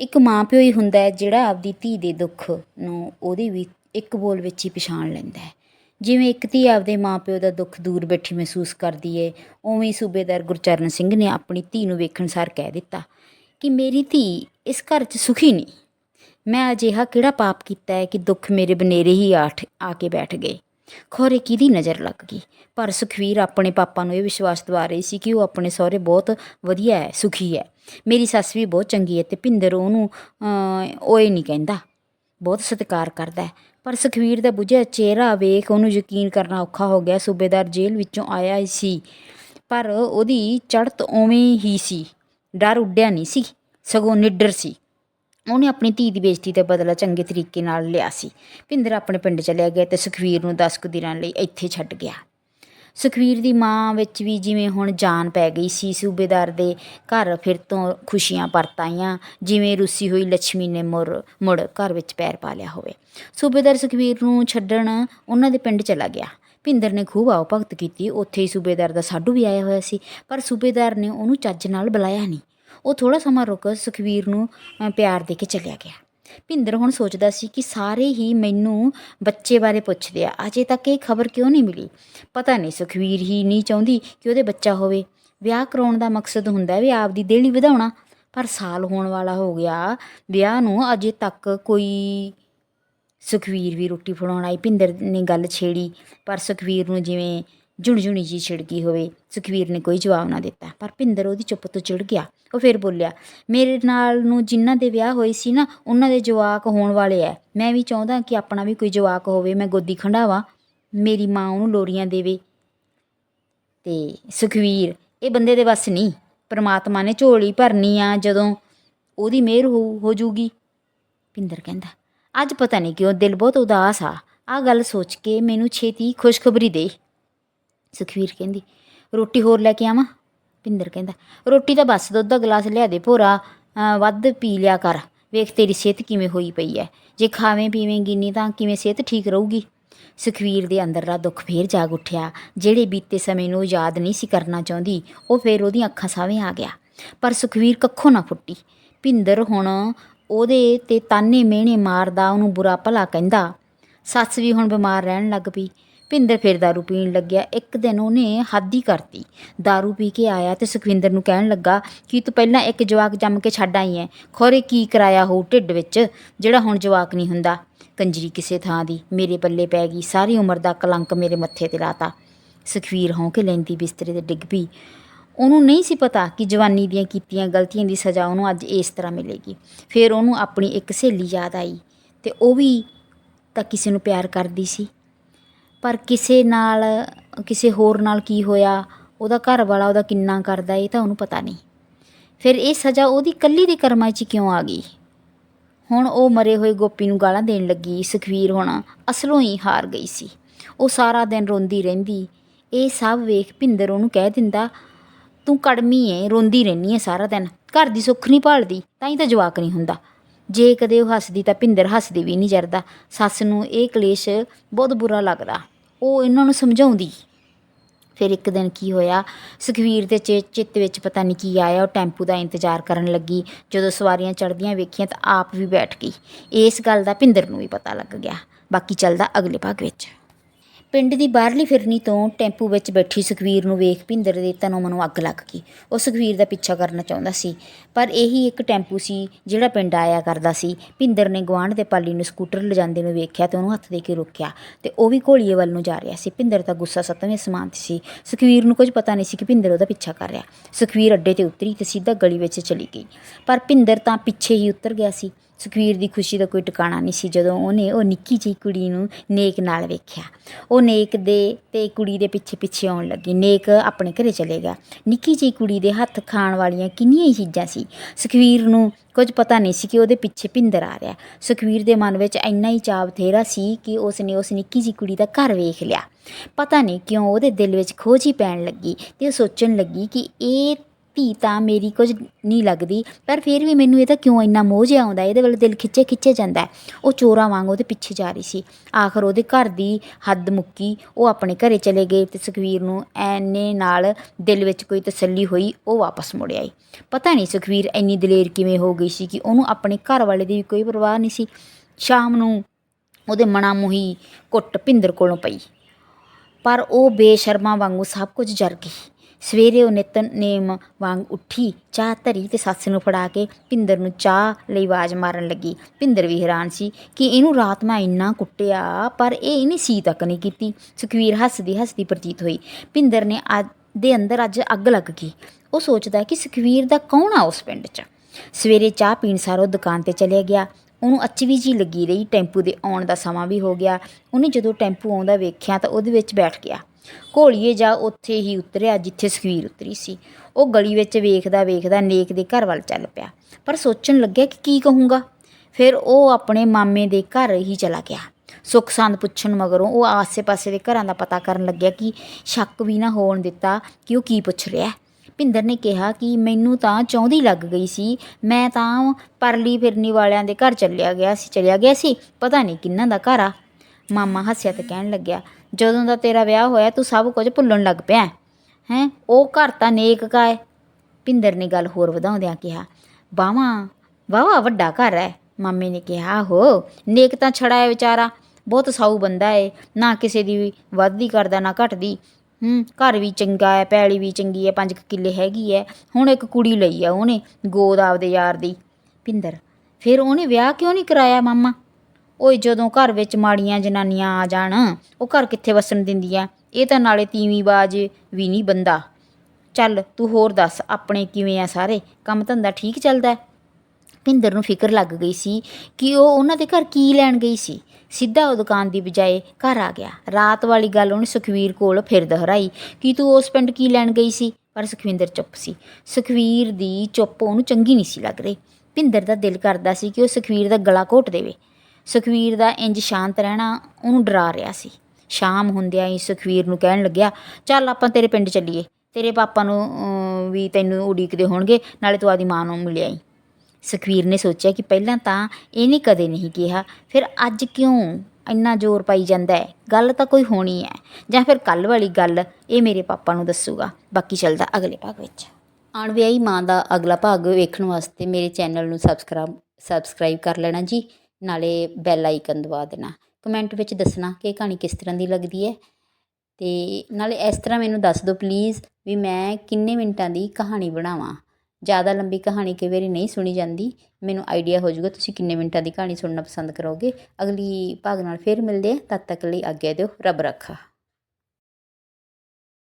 ਇੱਕ ਮਾਂ ਪਿਓ ਹੀ ਹੁੰਦਾ ਹੈ ਜਿਹੜਾ ਆਪਦੀ ਧੀ ਦੇ ਦੁੱਖ ਨੂੰ ਉਹਦੇ ਵੀ ਇੱਕ ਬੋਲ ਵਿੱਚ ਹੀ ਪਛਾਣ ਲੈਂਦਾ ਹੈ। ਜਿਵੇਂ ਇੱਕ ਧੀ ਆਪਦੇ ਮਾਂ ਪਿਓ ਦਾ ਦੁੱਖ ਦੂਰ ਬੈਠੀ ਮਹਿਸੂਸ ਕਰਦੀ ਏ ਉਵੇਂ ਹੀ ਸੂਬੇਦਾਰ ਗੁਰਚਰਨ ਸਿੰਘ ਨੇ ਆਪਣੀ ਧੀ ਨੂੰ ਵੇਖਣ ਸਾਰ ਕਹਿ ਦਿੱਤਾ ਕਿ ਮੇਰੀ ਧੀ ਇਸ ਘਰ 'ਚ ਸੁਖੀ ਨਹੀਂ। ਮੈਂ ਅਜਿਹਾ ਕਿਹੜਾ ਪਾਪ ਕੀਤਾ ਹੈ ਕਿ ਦੁੱਖ ਮੇਰੇ ਬਨੇਰੇ ਹੀ ਆਠ ਆ ਕੇ ਬੈਠ ਗਏ। ਖੋਰੇ ਕਿਹਦੀ ਨਜ਼ਰ ਲੱਗ ਗਈ? ਪਰ ਸੁਖਵੀਰ ਆਪਣੇ ਪਾਪਾ ਨੂੰ ਇਹ ਵਿਸ਼ਵਾਸ ਦਿਵਾ ਰਹੀ ਸੀ ਕਿ ਉਹ ਆਪਣੇ ਸਹੁਰੇ ਬਹੁਤ ਵਧੀਆ ਹੈ ਸੁਖੀ ਹੈ। ਮੇਰੀ ਸੱਸ ਵੀ ਬਹੁਤ ਚੰਗੀ ਹੈ ਤੇ ਭਿੰਦਰ ਉਹਨੂੰ ਅਹ, ਓਏ ਨਹੀਂ ਕਹਿੰਦਾ। ਬਹੁਤ ਸਤਿਕਾਰ ਕਰਦਾ ਹੈ। ਪਰ ਸੁਖਵੀਰ ਦਾ ਬੁਝਿਆ ਚਿਹਰਾ ਵੇਖ ਉਹਨੂੰ ਯਕੀਨ ਕਰਨਾ ਔਖਾ ਹੋ ਗਿਆ। ਸੂਬੇਦਾਰ ਜੇਲ੍ਹ ਵਿੱਚੋਂ ਆਇਆ ਹੀ ਸੀ। ਪਰ ਉਹਦੀ ਚੜ੍ਹਤ ਉਵੇਂ ਹੀ ਸੀ। ਡਰ ਉੱਡਿਆ ਨਹੀਂ ਸੀ। ਸਗੋਂ ਨਿੱਡਰ ਸੀ। ਉਹਨੇ ਆਪਣੀ ਧੀ ਦੀ ਬੇਇੱਜ਼ਤੀ ਦਾ ਬਦਲਾ ਚੰਗੇ ਤਰੀਕੇ ਨਾਲ ਲਿਆ ਸੀ। ਭਿੰਦਰ ਆਪਣੇ ਪਿੰਡ ਚਲਿਆ ਗਿਆ ਤੇ ਸੁਖਵੀਰ ਨੂੰ 10 ਕੁ ਦਿਨਾਂ ਲਈ ਇੱਥੇ ਛੱਡ ਗਿਆ। ਸੁਖਵੀਰ ਦੀ ਮਾਂ ਵਿੱਚ ਵੀ ਜਿਵੇਂ ਹੁਣ ਜਾਨ ਪੈ ਗਈ ਸੀ, ਸੂਬੇਦਾਰ ਦੇ ਘਰ ਫਿਰ ਤੋਂ ਖੁਸ਼ੀਆਂ ਪਰਤ ਆਈਆਂ, ਜਿਵੇਂ ਰੁੱਸੀ ਹੋਈ ਲక్ష్ਮੀ ਨੇ ਮੁਰ, ਮੁੜ ਘਰ ਵਿੱਚ ਪੈਰ ਪਾ ਲਿਆ ਹੋਵੇ। ਸੂਬੇਦਾਰ ਸੁਖਵੀਰ ਨੂੰ ਛੱਡਣ ਉਹਨਾਂ ਦੇ ਪਿੰਡ ਚਲਾ ਗਿਆ। ਭਿੰਦਰ ਨੇ ਖੂਬ ਆਓ ਭਗਤ ਕੀਤੀ, ਉੱਥੇ ਹੀ ਸੂਬੇਦਾਰ ਦਾ ਸਾਡੂ ਵੀ ਆਇਆ ਹੋਇਆ ਸੀ, ਪਰ ਸੂਬੇਦਾਰ ਨੇ ਉਹਨੂੰ ਚੱਜ ਨਾਲ ਬੁਲਾਇਆ ਨਹੀਂ। ਉਹ ਥੋੜਾ ਸਮਾਂ ਰੁਕ ਸੁਖਵੀਰ ਨੂੰ ਪਿਆਰ ਦੇ ਕੇ ਚਲਿਆ ਗਿਆ। ਭਿੰਦਰ ਹੁਣ ਸੋਚਦਾ ਸੀ ਕਿ ਸਾਰੇ ਹੀ ਮੈਨੂੰ ਬੱਚੇ ਬਾਰੇ ਪੁੱਛਦੇ ਆ। ਅਜੇ ਤੱਕ ਇਹ ਖਬਰ ਕਿਉਂ ਨਹੀਂ ਮਿਲੀ? ਪਤਾ ਨਹੀਂ, ਸੁਖਵੀਰ ਹੀ ਨਹੀਂ ਚਾਹੁੰਦੀ ਕਿ ਉਹਦੇ ਬੱਚਾ ਹੋਵੇ। ਵਿਆਹ ਕਰਾਉਣ ਦਾ ਮਕਸਦ ਹੁੰਦਾ ਵੀ ਆਪ ਦੀ ਦੇਲੀ ਵਧਾਉਣਾ। ਪਰ ਸਾਲ ਹੋਣ ਵਾਲਾ ਹੋ ਗਿਆ, ਵਿਆਹ ਨੂੰ ਅਜੇ ਤੱਕ ਕੋਈ ਸੁਖਵੀਰ ਵੀ ਰੋਟੀ ਫੜਾਉਣ ਆਈ। ਭਿੰਦਰ ਨੇ ਗੱਲ ਛੇੜੀ, ਪਰ ਸੁਖਵੀਰ ਨੂੰ ਜਿਵੇਂ ਜੁਣਜੁਣੀ ਜੀ ਛਿੜਕੀ ਹੋਵੇ, ਸੁਖਵੀਰ ਨੇ ਕੋਈ ਜਵਾਬ ਨਾ ਦਿੱਤਾ। ਪਰ ਭਿੰਦਰ ਉਹਦੀ ਚੁੱਪ ਤੋਂ ਚਿੜ ਗਿਆ। ਉਹ ਫਿਰ ਬੋਲਿਆ, ਮੇਰੇ ਨਾਲ ਨੂੰ ਜਿਨ੍ਹਾਂ ਦੇ ਵਿਆਹ ਹੋਏ ਸੀ ਨਾ, ਉਹਨਾਂ ਦੇ ਜਵਾਕ ਹੋਣ ਵਾਲੇ ਐ। ਮੈਂ ਵੀ ਚਾਹੁੰਦਾ ਕਿ ਆਪਣਾ ਵੀ ਕੋਈ ਜਵਾਕ ਹੋਵੇ, ਮੈਂ ਗੋਦੀ ਖੰਡਾਵਾਂ। ਮੇਰੀ ਮਾਂ ਉਹਨੂੰ ਲੋਰੀਆਂ ਦੇਵੇ। ਤੇ ਸੁਖਵੀਰ, ਇਹ ਬੰਦੇ ਦੇ ਵੱਸ ਨਹੀਂ। ਪਰਮਾਤਮਾ ਨੇ ਝੋਲੀ ਭਰਨੀ ਆ, ਜਦੋਂ ਉਹਦੀ ਮਿਹਰ ਹੋ ਹੋ ਜੂਗੀ। ਭਿੰਦਰ ਕਹਿੰਦਾ, ਅੱਜ ਪਤਾ ਨਹੀਂ ਕਿਉਂ ਦਿਲ ਬਹੁਤ ਉਦਾਸ ਆ। ਆ ਗੱਲ ਸੋਚ ਕੇ ਮੈਨੂੰ ਛੇਤੀ ਖੁਸ਼ਖਬਰੀ ਦੇ। ਸੁਖਵੀਰ ਕਹਿੰਦੀ, ਰੋਟੀ ਹੋਰ ਲੈ ਕੇ ਆਵਾਂ? ਭਿੰਦਰ ਕਹਿੰਦਾ, ਰੋਟੀ ਤਾਂ ਬਸ, ਦੁੱਧ ਦਾ ਗਲਾਸ ਲਿਆ ਦੇ ਭੋਰਾ ਵੱਧ ਪੀ ਲਿਆ ਕਰ। ਵੇਖ ਤੇਰੀ ਸਿਹਤ ਕਿਵੇਂ ਹੋਈ ਪਈ ਐ। ਜੇ ਖਾਵੇਂ ਪੀਵੇਂਗੀ ਨਹੀਂ ਤਾਂ ਕਿਵੇਂ ਸਿਹਤ ਠੀਕ ਰਹੂਗੀ? ਸੁਖਵੀਰ ਦੇ ਅੰਦਰ ਦਾ ਦੁੱਖ ਫੇਰ ਜਾਗ ਉੱਠਿਆ। ਜਿਹੜੇ ਬੀਤੇ ਸਮੇਂ ਨੂੰ ਯਾਦ ਨਹੀਂ ਸੀ ਕਰਨਾ ਚਾਹੁੰਦੀ, ਉਹ ਫੇਰ ਉਹਦੀਆਂ ਅੱਖਾਂ ਸਾਹਵੇਂ ਆ ਗਿਆ। ਪਰ ਸੁਖਵੀਰ ਕੱਖੋਂ ਨਾ ਫੁੱਟੀ। ਭਿੰਦਰ ਹੁਣ ਉਹਦੇ ਤੇ ਤਾਨੇ ਮਿਹਣੇ ਮਾਰਦਾ, ਉਹਨੂੰ ਬੁਰਾ ਭਲਾ ਕਹਿੰਦਾ। ਸੱਸ ਵੀ ਹੁਣ ਬਿਮਾਰ ਰਹਿਣ ਲੱਗ ਪਈ। ਭਿੰਦਰ ਫਿਰ दारू ਪੀਣ ਲੱਗਿਆ ਇੱਕ ਦਿਨ ਉਹਨੇ ਹੱਦ ਹੀ ਕਰਤੀ दारू ਪੀ ਕੇ ਆਇਆ ਤੇ ਸੁਖਵਿੰਦਰ ਨੂੰ ਕਹਿਣ ਲੱਗਾ ਕਿ ਤੂੰ ਪਹਿਲਾਂ ਇੱਕ ਜਵਾਕ ਜੰਮ ਕੇ ਛੱਡ ਆਈ ਐ ਖੋਰੇ ਕੀ ਕਰਾਇਆ ਹੋਊ ਢਿੱਡ ਵਿੱਚ ਜਿਹੜਾ ਹੁਣ ਜਵਾਕ ਨਹੀਂ ਹੁੰਦਾ ਕੰਜਰੀ ਕਿਸੇ ਥਾਂ ਦੀ ਮੇਰੇ ਪੱਲੇ ਪੈ ਗਈ ਸਾਰੀ ਉਮਰ ਦਾ ਕਲੰਕ ਮੇਰੇ ਮੱਥੇ ਤੇ ਲਾਤਾ ਸੁਖਵੀਰ ਹੌਂ ਕੇ ਲੈਂਦੀ ਬਿਸਤਰੇ ਤੇ ਡਿੱਗ ਪਈ ਉਹਨੂੰ ਨਹੀਂ ਸੀ ਪਤਾ ਕਿ ਜਵਾਨੀ ਦੀਆਂ ਕੀਤੀਆਂ ਗਲਤੀਆਂ ਦੀ ਸਜ਼ਾ ਉਹਨੂੰ ਅੱਜ ਇਸ ਤਰ੍ਹਾਂ ਮਿਲੇਗੀ ਫਿਰ ਉਹਨੂੰ ਆਪਣੀ ਇੱਕ ਸਹੇਲੀ ਯਾਦ ਆਈ ਤੇ ਉਹ ਵੀ ਤਾਂ ਕਿਸੇ ਨੂੰ ਪਿਆਰ ਕਰਦੀ ਸੀ ਪਰ ਕਿਸੇ ਨਾਲ, ਕਿਸੇ ਹੋਰ ਨਾਲ ਕੀ ਹੋਇਆ? ਉਹਦਾ ਘਰ ਵਾਲਾ ਉਹਦਾ ਕਿੰਨਾ ਕਰਦਾ? ਇਹ ਤਾਂ ਉਹਨੂੰ ਪਤਾ ਨਹੀਂ। ਫਿਰ ਇਹ ਸਜ਼ਾ ਉਹਦੀ ਇਕੱਲੀ ਦੇ ਕਰਮਾਂ 'ਚ ਕਿਉਂ ਆ ਗਈ? ਹੁਣ ਉਹ ਮਰੇ ਹੋਏ ਗੋਪੀ ਨੂੰ ਗਾਲਾਂ ਦੇਣ ਲੱਗੀ। ਸੁਖਵੀਰ ਹੁਣ ਅਸਲੋਂ ਹੀ ਹਾਰ ਗਈ ਸੀ। ਉਹ ਸਾਰਾ ਦਿਨ ਰੋਂਦੀ ਰਹਿੰਦੀ। ਇਹ ਸਭ ਵੇਖ ਭਿੰਦਰ ਉਹਨੂੰ ਕਹਿ ਦਿੰਦਾ, ਤੂੰ ਕੜਮੀ ਏ, ਰੋਂਦੀ ਰਹਿਨੀ ਏ ਸਾਰਾ ਦਿਨ। ਘਰ ਦੀ ਸੁੱਖ ਨਹੀਂ ਭਾਲਦੀ, ਤਾਂ ਹੀ ਤਾਂ ਜਵਾਕ ਨਹੀਂ ਹੁੰਦਾ। ਜੇ ਕਦੇ ਉਹ ਹੱਸਦੀ ਤਾਂ ਭਿੰਦਰ ਹੱਸਦੀ ਵੀ ਨਹੀਂ ਜਰਦਾ। ਸੱਸ ਨੂੰ ਇਹ ਕਲੇਸ਼ ਬਹੁਤ ਬੁਰਾ ਲੱਗਦਾ। ਉਹ ਇਹਨਾਂ ਨੂੰ ਸਮਝਾਉਂਦੀ। ਫਿਰ ਇੱਕ ਦਿਨ ਕੀ ਹੋਇਆ? ਸੁਖਵੀਰ ਦੇ ਚਿ- ਚਿੱਤ ਵਿੱਚ ਪਤਾ ਨਹੀਂ ਕੀ ਆਇਆ। ਉਹ ਟੈਂਪੂ ਦਾ ਇੰਤਜ਼ਾਰ ਕਰਨ ਲੱਗੀ। ਜਦੋਂ ਸਵਾਰੀਆਂ ਚੜ੍ਹਦੀਆਂ ਵੇਖੀਆਂ ਤਾਂ ਆਪ ਵੀ ਬੈਠ ਗਈ। ਇਸ ਗੱਲ ਦਾ ਭਿੰਦਰ ਨੂੰ ਵੀ ਪਤਾ ਲੱਗ ਗਿਆ। ਬਾਕੀ ਚੱਲਦਾ ਅਗਲੇ ਭਾਗ ਵਿੱਚ। ਪਿੰਡ ਦੀ ਬਾਹਰਲੀ ਫਿਰਨੀ ਤੋਂ ਟੈਂਪੂ ਵਿੱਚ ਬੈਠੀ ਸੁਖਵੀਰ ਨੂੰ ਵੇਖ ਭਿੰਦਰ ਦੇ ਤਨੋਂ ਮਨੋਂ ਅੱਗ ਲੱਗ ਗਈ। ਉਹ ਸੁਖਵੀਰ ਦਾ ਪਿੱਛਾ ਕਰਨਾ ਚਾਹੁੰਦਾ ਸੀ, ਪਰ ਇਹੀ ਇੱਕ ਟੈਂਪੂ ਸੀ ਜਿਹੜਾ ਪਿੰਡ ਆਇਆ ਕਰਦਾ ਸੀ। ਭਿੰਦਰ ਨੇ ਗਵਾਂਢ ਦੇ ਪਾਲੀ ਨੂੰ ਸਕੂਟਰ ਲਿਜਾਂਦੇ ਨੂੰ ਵੇਖਿਆ ਤੇ ਉਹਨੂੰ ਹੱਥ ਦੇ ਕੇ ਰੋਕਿਆ ਤੇ ਉਹ ਵੀ ਘੋਲੀਏ ਵੱਲ ਨੂੰ ਜਾ ਰਿਹਾ ਸੀ। ਭਿੰਦਰ ਦਾ ਗੁੱਸਾ ਸੱਤਵੇਂ ਸਮਾਨ ਤੇ ਸੀ। ਸੁਖਵੀਰ ਨੂੰ ਕੁਝ ਪਤਾ ਨਹੀਂ ਸੀ ਕਿ ਭਿੰਦਰ ਉਹਦਾ ਪਿੱਛਾ ਕਰ ਰਿਹਾ। ਸੁਖਵੀਰ ਅੱਡੇ ਤੇ ਉਤਰੀ ਤੇ ਸਿੱਧਾ ਗਲੀ ਵਿੱਚ ਚਲੀ ਗਈ। ਪਰ ਭਿੰਦਰ ਤਾਂ ਪਿੱਛੇ ਹੀ ਉਤਰ ਗਿਆ ਸੀ। ਸੁਖਵੀਰ ਦੀ ਖੁਸ਼ੀ ਦਾ ਕੋਈ ਟਿਕਾਣਾ ਨਹੀਂ ਸੀ ਜਦੋਂ ਉਹਨੇ ਉਹ ਨਿੱਕੀ ਜਿਹੀ ਕੁੜੀ ਨੂੰ ਨੇਕ ਨਾਲ ਵੇਖਿਆ। ਉਹ ਨੇਕ ਦੇ ਤੇ ਕੁੜੀ ਦੇ ਪਿੱਛੇ ਪਿੱਛੇ ਆਉਣ ਲੱਗੀ। ਨੇਕ ਆਪਣੇ ਘਰੇ ਚਲੇ ਗਿਆ। ਨਿੱਕੀ ਜਿਹੀ ਕੁੜੀ ਦੇ ਹੱਥ ਖਾਣ ਵਾਲੀਆਂ ਕਿੰਨੀਆਂ ਹੀ ਚੀਜ਼ਾਂ ਸੀ। ਸੁਖਵੀਰ ਨੂੰ ਕੁਝ ਪਤਾ ਨਹੀਂ ਸੀ ਕਿ ਉਹਦੇ ਪਿੱਛੇ ਭਿੰਦਰ ਆ ਰਿਹਾ। ਸੁਖਵੀਰ ਦੇ ਮਨ ਵਿੱਚ ਇੰਨਾ ਹੀ ਚਾਅ ਬਥੇਰਾ ਸੀ ਕਿ ਉਸ ਨੇ ਉਸ ਨਿੱਕੀ ਜਿਹੀ ਕੁੜੀ ਦਾ ਘਰ ਵੇਖ ਲਿਆ। ਪਤਾ ਨਹੀਂ ਕਿਉਂ ਉਹਦੇ ਦਿਲ ਵਿੱਚ ਖੋਜ ਹੀ ਪੈਣ ਲੱਗੀ ਤੇ ਉਹ ਸੋਚਣ ਲੱਗੀ ਕਿ ਇਹ ਧੀ ਤਾਂ ਮੇਰੀ ਕੁਝ ਨਹੀਂ ਲੱਗਦੀ, ਪਰ ਫਿਰ ਵੀ ਮੈਨੂੰ ਇਹਦਾ ਕਿਉਂ ਇੰਨਾ ਮੋਹ ਜਿਹਾ ਆਉਂਦਾ? ਇਹਦੇ ਵੱਲ ਦਿਲ ਖਿੱਚੇ ਖਿੱਚੇ ਜਾਂਦਾ ਉਹ ਚੋਰਾਂ ਵਾਂਗ ਉਹਦੇ ਪਿੱਛੇ ਜਾ ਰਹੀ ਸੀ। ਆਖਰ ਉਹਦੇ ਘਰ ਦੀ ਹੱਦ ਮੁੱਕੀ, ਉਹ ਆਪਣੇ ਘਰੇ ਚਲੇ ਗਏ ਤੇ ਸੁਖਵੀਰ ਨੂੰ ਐਨੇ ਨਾਲ ਦਿਲ ਵਿੱਚ ਕੋਈ ਤਸੱਲੀ ਹੋਈ, ਉਹ ਵਾਪਸ ਮੁੜ ਆਈ। ਪਤਾ ਨਹੀਂ ਸੁਖਵੀਰ ਇੰਨੀ ਦਲੇਰ ਕਿਵੇਂ ਹੋ ਗਈ ਸੀ ਕਿ ਉਹਨੂੰ ਆਪਣੇ ਘਰ ਵਾਲੇ ਦੀ ਵੀ ਕੋਈ ਪਰਵਾਹ ਨਹੀਂ ਸੀ। ਸ਼ਾਮ ਨੂੰ ਉਹਦੇ ਮਣਾ ਮੁਹੀ ਕੁੱਟ ਭਿੰਦਰ ਕੋਲੋਂ ਪਈ। ਪਰ ਉਹ ਬੇਸ਼ਰਮਾ ਵਾਂਗੂ ਸਭ ਕੁਝ ਜਰ ਗਈ। ਸਵੇਰੇ ਉਹ ਨਿਤਨੇਮ ਵਾਂਗ ਉੱਠੀ, ਚਾਹ ਧਰੀ ਤੇ ਸੱਸ ਨੂੰ ਫੜਾ ਕੇ ਭਿੰਦਰ ਨੂੰ ਚਾਹ ਲਈ ਆਵਾਜ਼ ਮਾਰਨ ਲੱਗੀ। ਭਿੰਦਰ ਵੀ ਹੈਰਾਨ ਸੀ ਕਿ ਇਹਨੂੰ ਰਾਤ ਮੈਂ ਇੰਨਾ ਕੁੱਟਿਆ, ਪਰ ਇਹ ਇਹਨੇ ਸੀ ਤੱਕ ਨਹੀਂ ਕੀਤੀ। ਸੁਖਵੀਰ ਹੱਸਦੀ ਹੱਸਦੀ ਪ੍ਰਤੀਤ ਹੋਈ। ਭਿੰਦਰ ਨੇ ਅੱਜ ਦੇ ਅੰਦਰ ਅੱਜ ਅੱਗ ਲੱਗ ਗਈ। ਉਹ ਸੋਚਦਾ ਕਿ ਸੁਖਵੀਰ ਦਾ ਕੌਣ ਆ ਉਸ ਪਿੰਡ 'ਚ। ਸਵੇਰੇ ਚਾਹ ਪੀਣ ਸਾਰ ਉਹ ਦੁਕਾਨ ਤੇ ਚਲਿਆ ਗਿਆ। ਉਹਨੂੰ ਅਚਵੀ ਜੀ ਲੱਗੀ ਰਹੀ। ਟੈਂਪੂ ਦੇ ਆਉਣ ਦਾ ਸਮਾਂ ਵੀ ਹੋ ਗਿਆ। ਉਹਨੇ ਜਦੋਂ ਟੈਂਪੂ ਆਉਂਦਾ ਵੇਖਿਆ ਤਾਂ ਉਹਦੇ ਵਿੱਚ ਬੈਠ ਗਿਆ। ਘੋਲੀਏ ਜਾ ਉੱਥੇ ਹੀ ਉਤਰਿਆ ਜਿੱਥੇ ਸੁਖਵੀਰ ਉਤਰੀ ਸੀ। ਉਹ ਗਲੀ ਵਿੱਚ ਵੇਖਦਾ ਵੇਖਦਾ ਨੇਕ ਦੇ ਘਰ ਵੱਲ ਚੱਲ ਪਿਆ। ਪਰ ਸੋਚਣ ਲੱਗਿਆ ਕਿ ਕੀ ਕਹੂੰਗਾ। ਫਿਰ ਉਹ ਆਪਣੇ ਮਾਮੇ ਦੇ ਘਰ ਹੀ ਚਲਾ ਗਿਆ। ਸੁੱਖ ਸੰਦ ਪੁੱਛਣ ਮਗਰੋਂ ਉਹ ਆਸੇ-ਪਾਸੇ ਦੇ ਘਰਾਂ ਦਾ ਪਤਾ ਕਰਨ ਲੱਗਿਆ ਕਿ ਸ਼ੱਕ ਵੀ ਨਾ ਹੋਣ ਦਿੱਤਾ ਕਿ ਉਹ ਕੀ ਪੁੱਛ ਰਿਹਾ ਹੈ। ਭਿੰਦਰ ਨੇ ਕਿਹਾ ਕਿ ਮੈਨੂੰ ਤਾਂ ਚੌਂਦੀ ਲੱਗ ਗਈ ਸੀ। ਮੈਂ ਤਾਂ ਪਰਲੀ ਫਿਰਨੀ ਵਾਲਿਆਂ ਦੇ ਘਰ ਚੱਲਿਆ ਗਿਆ ਸੀ, ਚਲਿਆ ਗਿਆ ਸੀ। ਪਤਾ ਨਹੀਂ ਕਿੰਨਾ ਦਾ ਘਰ ਆ। ਮਾਮਾ ਹੱਸਿਆ ਤੇ ਕਹਿਣ ਲੱਗਿਆ, ਜਦੋਂ ਦਾ ਤੇਰਾ ਵਿਆਹ ਹੋਇਆ, ਤੂੰ ਸਭ ਕੁਝ ਭੁੱਲਣ ਲੱਗ ਪਿਆ ਹੈ ਉਹ ਘਰ ਤਾਂ ਨੇਕ ਕਾ ਹੈ। ਭਿੰਦਰ ਨੇ ਗੱਲ ਹੋਰ ਵਧਾਉਂਦਿਆਂ ਕਿਹਾ, ਬਾਵਾ ਵਾਵਾ ਵੱਡਾ ਘਰ ਹੈ। ਮਾਮੇ ਨੇ ਕਿਹਾ ਹੋ ਨੇਕ ਤਾਂ ਛੜਾ ਹੈ ਵਿਚਾਰਾ, ਬਹੁਤ ਸਾਊ ਬੰਦਾ ਏ, ਨਾ ਕਿਸੇ ਦੀ ਵੀ ਵੱਧਦੀ ਕਰਦਾ, ਨਾ ਘਟਦੀ। ਹੂੰ, ਘਰ ਵੀ ਚੰਗਾ ਹੈ, ਪੈਲੀ ਵੀ ਚੰਗੀ ਹੈ, ਪੰਜ ਕੁ ਕਿੱਲੇ ਹੈਗੀ ਹੈ, ਹੁਣ ਇੱਕ ਕੁੜੀ ਲਈ ਆ ਉਹਨੇ, ਗੋਦ ਆਪਦੇ ਯਾਰ ਦੀ। ਭਿੰਦਰ, ਫਿਰ ਉਹਨੇ ਵਿਆਹ ਕਿਉਂ ਨਹੀਂ ਕਰਾਇਆ ਮਾਮਾ? ਓਏ ਜਦੋਂ ਘਰ ਵਿੱਚ ਮਾੜੀਆਂ ਜਨਾਨੀਆਂ ਆ ਜਾਣ, ਉਹ ਘਰ ਕਿੱਥੇ ਵਸਣ ਦਿੰਦੀਆਂ? ਇਹ ਤਾਂ ਨਾਲੇ ਤੀਵੀਂ ਬਾਜ ਵੀ ਨਹੀਂ ਬੰਦਾ। ਚੱਲ ਤੂੰ ਹੋਰ ਦੱਸ, ਆਪਣੇ ਕਿਵੇਂ ਆ ਸਾਰੇ? ਕੰਮ ਧੰਦਾ ਠੀਕ ਚੱਲਦਾ? ਭਿੰਦਰ ਨੂੰ ਫਿਕਰ ਲੱਗ ਗਈ ਸੀ ਕਿ ਉਹ ਉਹਨਾਂ ਦੇ ਘਰ ਕੀ ਲੈਣ ਗਈ ਸੀ। ਸਿੱਧਾ ਉਹ ਦੁਕਾਨ ਦੀ ਬਜਾਏ ਘਰ ਆ ਗਿਆ। ਰਾਤ ਵਾਲੀ ਗੱਲ ਉਹਨੇ ਸੁਖਵੀਰ ਕੋਲ ਫਿਰ ਦੁਹਰਾਈ ਕਿ ਤੂੰ ਉਸ ਪਿੰਡ ਕੀ ਲੈਣ ਗਈ ਸੀ? ਪਰ ਸੁਖਵਿੰਦਰ ਚੁੱਪ ਸੀ। ਸੁਖਵੀਰ ਦੀ ਚੁੱਪ ਉਹਨੂੰ ਚੰਗੀ ਨਹੀਂ ਸੀ ਲੱਗ ਰਹੀ। ਭਿੰਦਰ ਦਾ ਦਿਲ ਕਰਦਾ ਸੀ ਕਿ ਉਹ ਸੁਖਵੀਰ ਦਾ ਗਲਾ ਘੋਟ ਦੇਵੇ। ਸੁਖਵੀਰ ਦਾ ਇੰਜ ਸ਼ਾਂਤ ਰਹਿਣਾ ਉਹਨੂੰ ਡਰਾ ਰਿਹਾ ਸੀ। ਸ਼ਾਮ ਹੁੰਦਿਆਂ ਹੀ ਸੁਖਵੀਰ ਨੂੰ ਕਹਿਣ ਲੱਗਿਆ, ਚੱਲ ਆਪਾਂ ਤੇਰੇ ਪਿੰਡ ਚੱਲੀਏ। ਤੇਰੇ ਪਾਪਾ ਨੂੰ ਵੀ ਤੈਨੂੰ ਉਡੀਕਦੇ ਹੋਣਗੇ, ਨਾਲੇ ਤੂੰ ਆਦੀ ਮਾਂ ਨੂੰ ਮਿਲਿਆ ਹੀ ਸੁਖਵੀਰ ਨੇ ਸੋਚਿਆ ਕਿ ਪਹਿਲਾਂ ਤਾਂ ਇਹਨੇ ਕਦੇ ਨਹੀਂ ਕਿਹਾ, ਫਿਰ ਅੱਜ ਕਿਉਂ ਇੰਨਾ ਜ਼ੋਰ ਪਾਈ ਜਾਂਦਾ ਹੈ? ਗੱਲ ਤਾਂ ਕੋਈ ਹੋਣੀ ਹੈ। ਜਾਂ ਫਿਰ ਕੱਲ ਵਾਲੀ ਗੱਲ ਇਹ ਮੇਰੇ ਪਾਪਾ ਨੂੰ ਦੱਸੂਗਾ। ਬਾਕੀ ਚੱਲਦਾ ਅਗਲੇ ਭਾਗ ਵਿੱਚ। ਅਣਵਿਆਹੀ ਮਾਂ ਦਾ ਅਗਲਾ ਭਾਗ ਵੇਖਣ ਵਾਸਤੇ ਮੇਰੇ ਚੈਨਲ ਨੂੰ ਸਬਸਕ੍ਰਾਈਬ ਸਬਸਕ੍ਰਾਈਬ ਕਰ ਲੈਣਾ ਜੀ। ਨਾਲੇ ਬੈਲ ਆਈਕਨ ਦਬਾ ਦੇਣਾ। ਕਮੈਂਟ ਵਿੱਚ ਦੱਸਣਾ ਕਿ ਕਹਾਣੀ ਕਿਸ ਤਰ੍ਹਾਂ ਦੀ ਲੱਗਦੀ ਹੈ। ਤੇ ਨਾਲੇ ਇਸ ਤਰ੍ਹਾਂ ਮੈਨੂੰ ਦੱਸ ਦਿਓ ਪਲੀਜ਼ ਵੀ ਮੈਂ ਕਿੰਨੇ ਮਿੰਟਾਂ ਦੀ ਕਹਾਣੀ ਬਣਾਵਾਂ। ਜ਼ਿਆਦਾ ਲੰਬੀ ਕਹਾਣੀ ਕਈ ਵਾਰੀ ਨਹੀਂ ਸੁਣੀ ਜਾਂਦੀ। ਮੈਨੂੰ ਆਈਡੀਆ ਹੋ ਜਾਊਗਾ ਤੁਸੀਂ ਕਿੰਨੇ ਮਿੰਟਾਂ ਦੀ ਕਹਾਣੀ ਸੁਣਨਾ ਪਸੰਦ ਕਰੋਗੇ। ਅਗਲੀ ਭਾਗ ਨਾਲ ਫਿਰ ਮਿਲਦੇ ਆ ਤਦ ਤੱਕ ਲਈ ਆਗਿਆ ਦਿਓ। ਰੱਬ ਰੱਖਾ।